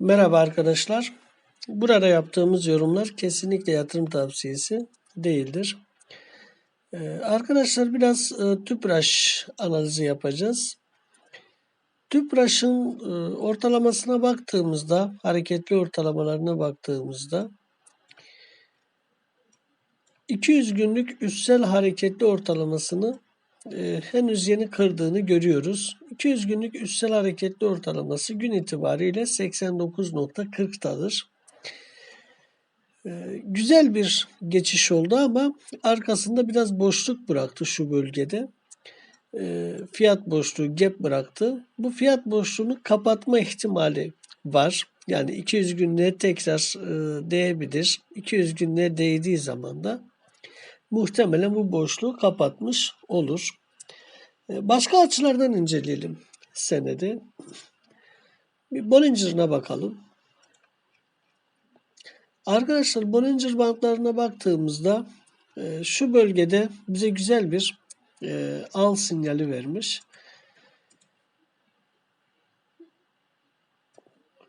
Merhaba arkadaşlar. Burada yaptığımız yorumlar kesinlikle yatırım tavsiyesi değildir. Ee, arkadaşlar biraz e, tüpraş analizi yapacağız. Tüpraş'ın e, ortalamasına baktığımızda, hareketli ortalamalarına baktığımızda 200 günlük üstsel hareketli ortalamasını e, henüz yeni kırdığını görüyoruz. 200 günlük üstsel hareketli ortalaması gün itibariyle 89.40'tadır. E, güzel bir geçiş oldu ama arkasında biraz boşluk bıraktı şu bölgede. E, fiyat boşluğu gap bıraktı. Bu fiyat boşluğunu kapatma ihtimali var. Yani 200 günlüğe tekrar e, değebilir. 200 günlüğe değdiği zaman da muhtemelen bu boşluğu kapatmış olur. E, başka açılardan inceleyelim senedi. Bir Bollinger'ına bakalım. Arkadaşlar Bollinger bantlarına baktığımızda e, şu bölgede bize güzel bir e, al sinyali vermiş.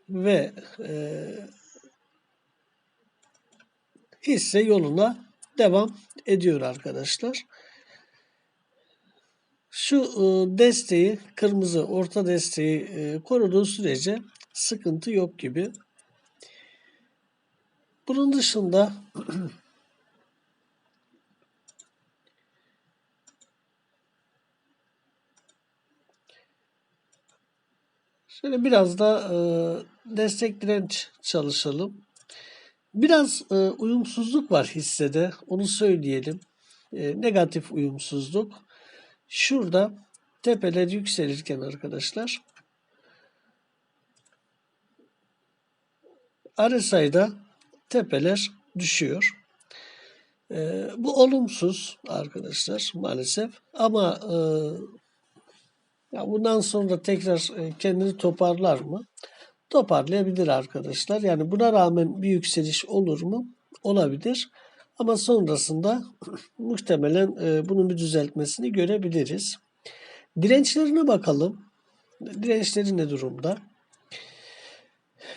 Ve e, hisse yoluna devam ediyor arkadaşlar. Şu e, desteği, kırmızı orta desteği e, koruduğu sürece sıkıntı yok gibi. Bunun dışında şöyle biraz da e, destek direnç çalışalım. Biraz e, uyumsuzluk var hissede. Onu söyleyelim. E, negatif uyumsuzluk. Şurada tepeler yükselirken arkadaşlar RSI'da tepeler düşüyor. E, bu olumsuz arkadaşlar maalesef. Ama e, ya bundan sonra tekrar e, kendini toparlar mı? Toparlayabilir arkadaşlar. Yani buna rağmen bir yükseliş olur mu? Olabilir. Ama sonrasında muhtemelen e, bunun bir düzeltmesini görebiliriz. Dirençlerine bakalım. Dirençleri ne durumda?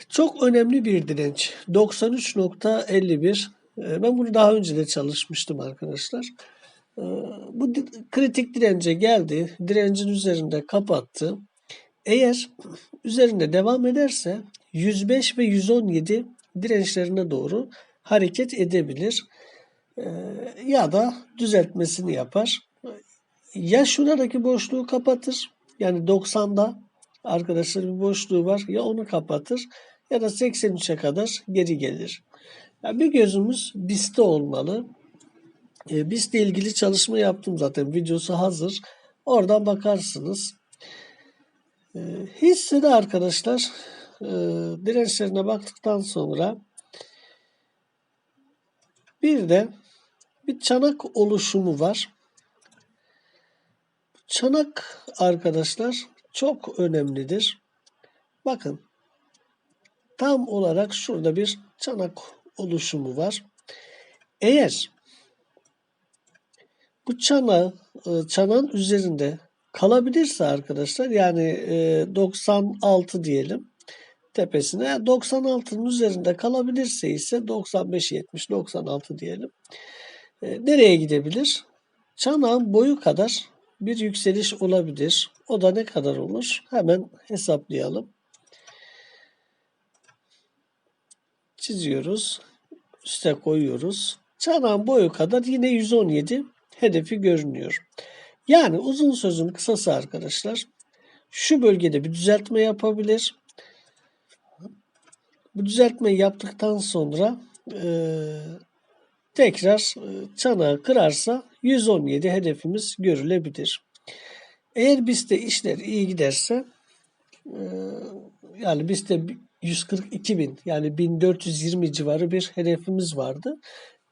Çok önemli bir direnç. 93.51. E, ben bunu daha önce de çalışmıştım arkadaşlar. E, bu kritik dirence geldi. Direncin üzerinde kapattı. Eğer üzerinde devam ederse 105 ve 117 dirençlerine doğru hareket edebilir ya da düzeltmesini yapar. Ya şuradaki boşluğu kapatır yani 90'da arkadaşlar bir boşluğu var ya onu kapatır ya da 83'e kadar geri gelir. Yani bir gözümüz BIST'te olmalı. E, BIST ile ilgili çalışma yaptım zaten videosu hazır. Oradan bakarsınız. E, hissede arkadaşlar e, dirençlerine baktıktan sonra bir de bir çanak oluşumu var. Çanak arkadaşlar çok önemlidir. Bakın tam olarak şurada bir çanak oluşumu var. Eğer bu çana e, çanağın üzerinde kalabilirse arkadaşlar yani e, 96 diyelim tepesine 96'nın üzerinde kalabilirse ise 95 70 96 diyelim. E, nereye gidebilir? Çanağın boyu kadar bir yükseliş olabilir. O da ne kadar olur? Hemen hesaplayalım. Çiziyoruz. Üste koyuyoruz. Çanağın boyu kadar yine 117 hedefi görünüyor. Yani uzun sözün kısası arkadaşlar şu bölgede bir düzeltme yapabilir. Bu düzeltmeyi yaptıktan sonra e, tekrar e, çanağı kırarsa 117 hedefimiz görülebilir. Eğer bizde işler iyi giderse e, yani bizde 142 bin yani 1420 civarı bir hedefimiz vardı.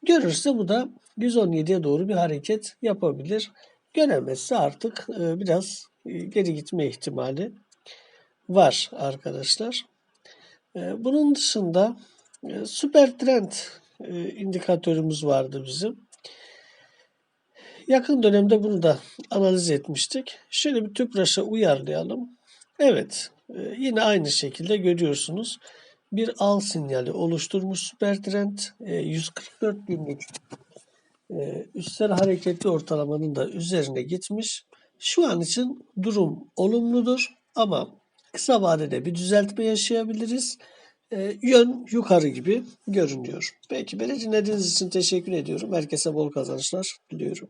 Görürse bu da 117'ye doğru bir hareket yapabilir göremezse artık e, biraz e, geri gitme ihtimali var arkadaşlar. E, bunun dışında süper trend indikatörümüz vardı bizim. Yakın dönemde bunu da analiz etmiştik. Şöyle bir tüpraşa uyarlayalım. Evet yine aynı şekilde görüyorsunuz. bir al sinyali oluşturmuş süper trend. E, 144 günlük e, üstel hareketli ortalamanın da üzerine gitmiş. Şu an için durum olumludur ama kısa vadede bir düzeltme yaşayabiliriz. E, yön yukarı gibi görünüyor. Peki beni dinlediğiniz için teşekkür ediyorum. Herkese bol kazançlar diliyorum.